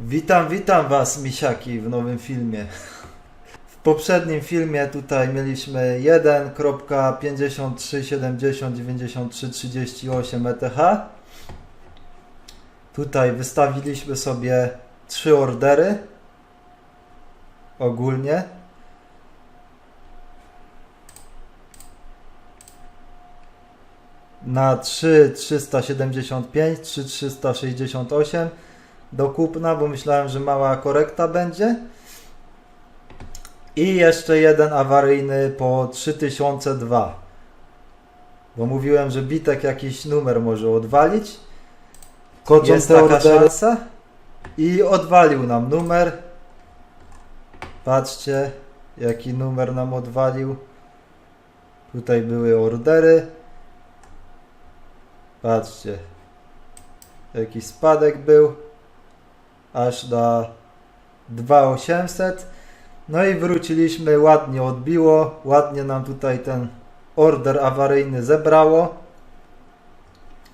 Witam, witam Was, misiaki, w nowym filmie. W poprzednim filmie tutaj mieliśmy 1.53709338 ETH. Tutaj wystawiliśmy sobie trzy ordery ogólnie. Na 3.375, 3.368 do kupna, bo myślałem, że mała korekta będzie. I jeszcze jeden awaryjny po 3002. Bo mówiłem, że Bitek jakiś numer może odwalić. Kończą Jest te taka ordery. szansa. I odwalił nam numer. Patrzcie, jaki numer nam odwalił. Tutaj były ordery. Patrzcie. Jakiś spadek był. Aż na 2800. No i wróciliśmy, ładnie odbiło. Ładnie nam tutaj ten order awaryjny zebrało.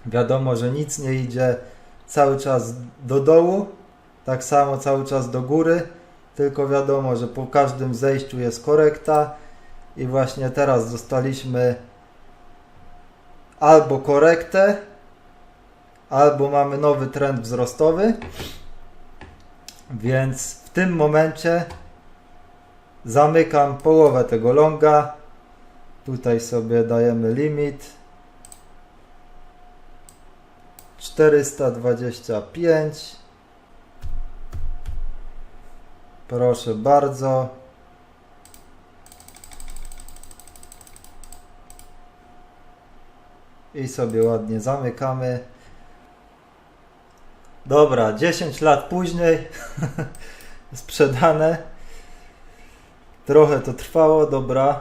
Wiadomo, że nic nie idzie cały czas do dołu, tak samo cały czas do góry, tylko wiadomo, że po każdym zejściu jest korekta i właśnie teraz dostaliśmy albo korektę, albo mamy nowy trend wzrostowy, więc w tym momencie zamykam połowę tego longa, tutaj sobie dajemy limit 425. Proszę bardzo. I sobie ładnie zamykamy. Dobra, 10 lat później sprzedane. Trochę to trwało, dobra.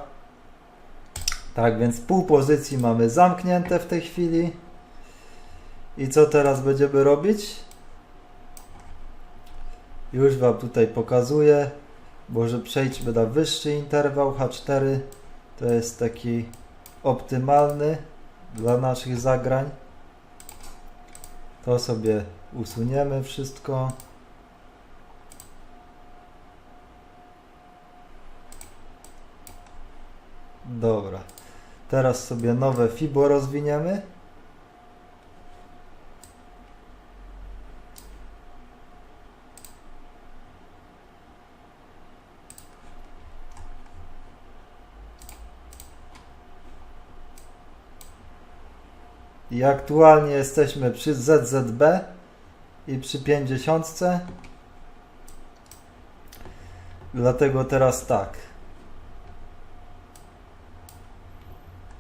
Tak więc pół pozycji mamy zamknięte w tej chwili. I co teraz będziemy robić? Już Wam tutaj pokazuję. Może przejdźmy na wyższy interwał H4. To jest taki optymalny dla naszych zagrań. To sobie usuniemy wszystko. Dobra. Teraz sobie nowe FIBO rozwiniemy. I aktualnie jesteśmy przy ZZB i przy 50. Dlatego teraz tak.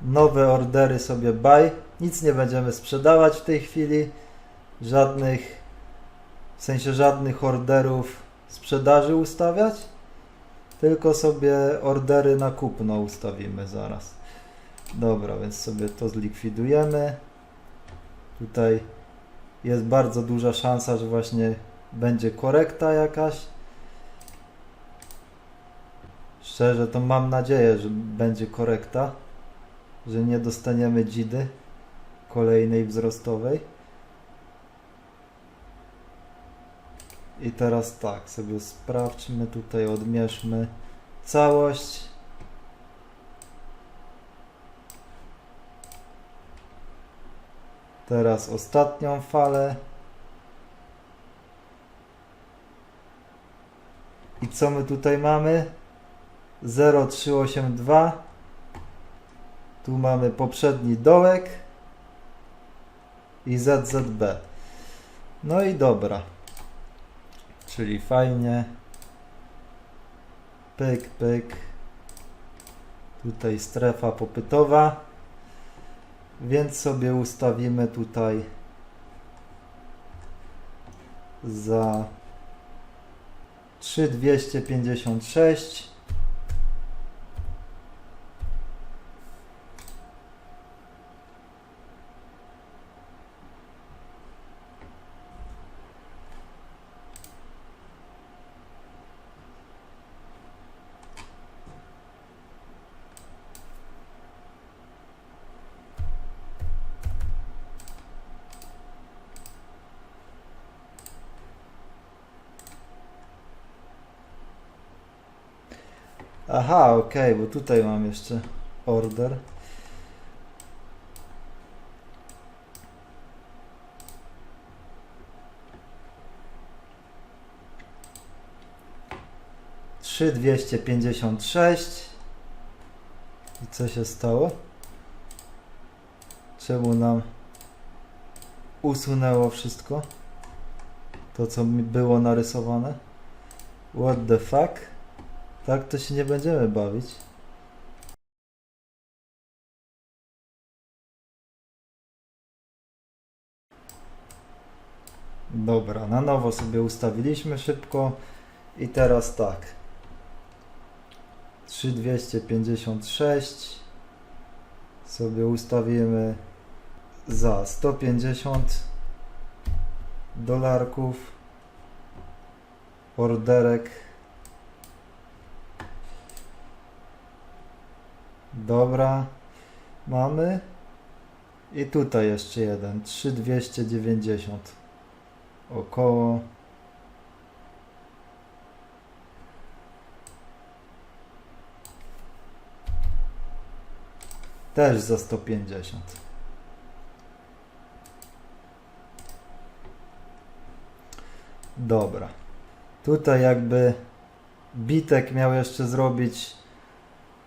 Nowe ordery sobie buy. Nic nie będziemy sprzedawać w tej chwili. Żadnych, w sensie żadnych orderów sprzedaży ustawiać. Tylko sobie ordery na kupno ustawimy zaraz. Dobra, więc sobie to zlikwidujemy. Tutaj jest bardzo duża szansa, że właśnie będzie korekta jakaś. Szczerze to mam nadzieję, że będzie korekta, że nie dostaniemy dzidy kolejnej wzrostowej. I teraz tak, sobie sprawdźmy tutaj, odmierzmy całość. Teraz ostatnią falę. I co my tutaj mamy? 0382. Tu mamy poprzedni dołek i ZZB. No i dobra. Czyli fajnie. Pyk, pyk. Tutaj strefa popytowa. Więc sobie ustawimy tutaj za 3256 Aha, okej, bo tutaj mam jeszcze order. Trzy dwieście pięćdziesiąt sześć. I co się stało? Czemu nam usunęło wszystko? To co mi było narysowane? What the fuck? Tak to się nie będziemy bawić. Dobra, na nowo sobie ustawiliśmy szybko i teraz tak. 3256 sobie ustawimy za 150 dolarków orderek Dobra, mamy. I tutaj jeszcze jeden, 3290. Około. Też za 150. Dobra. Tutaj jakby Bitek miał jeszcze zrobić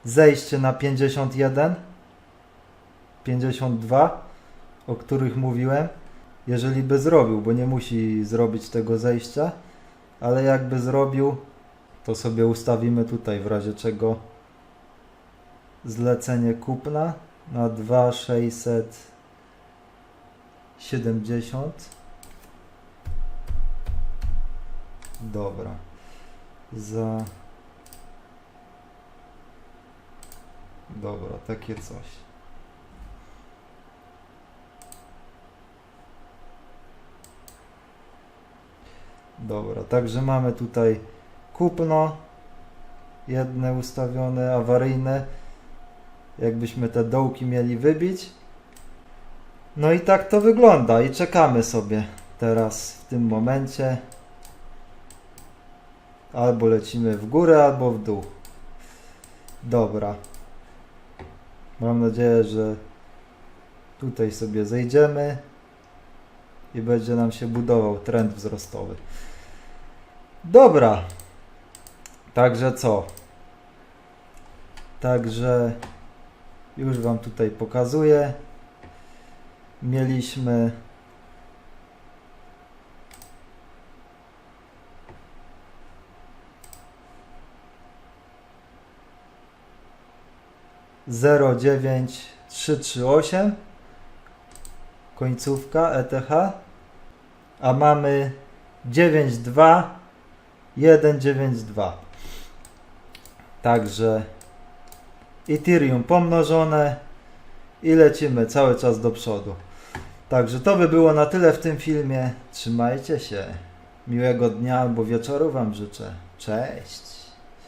zejście na 51, 52, o których mówiłem, jeżeli by zrobił, bo nie musi zrobić tego zejścia, ale jakby zrobił, to sobie ustawimy tutaj w razie czego zlecenie kupna na 2670. Dobra. Za Dobra, takie coś. Dobra, także mamy tutaj kupno jedne ustawione, awaryjne. Jakbyśmy te dołki mieli wybić. No i tak to wygląda i czekamy sobie teraz w tym momencie. Albo lecimy w górę, albo w dół. Dobra. Mam nadzieję, że tutaj sobie zejdziemy i będzie nam się budował trend wzrostowy. Dobra. Także co? Także już Wam tutaj pokazuję. Mieliśmy zero dziewięć trzy trzy osiem. Końcówka ETH a mamy 92192 także Ethereum pomnożone i lecimy cały czas do przodu. Także to by było na tyle w tym filmie. Trzymajcie się. Miłego dnia albo wieczoru Wam życzę. Cześć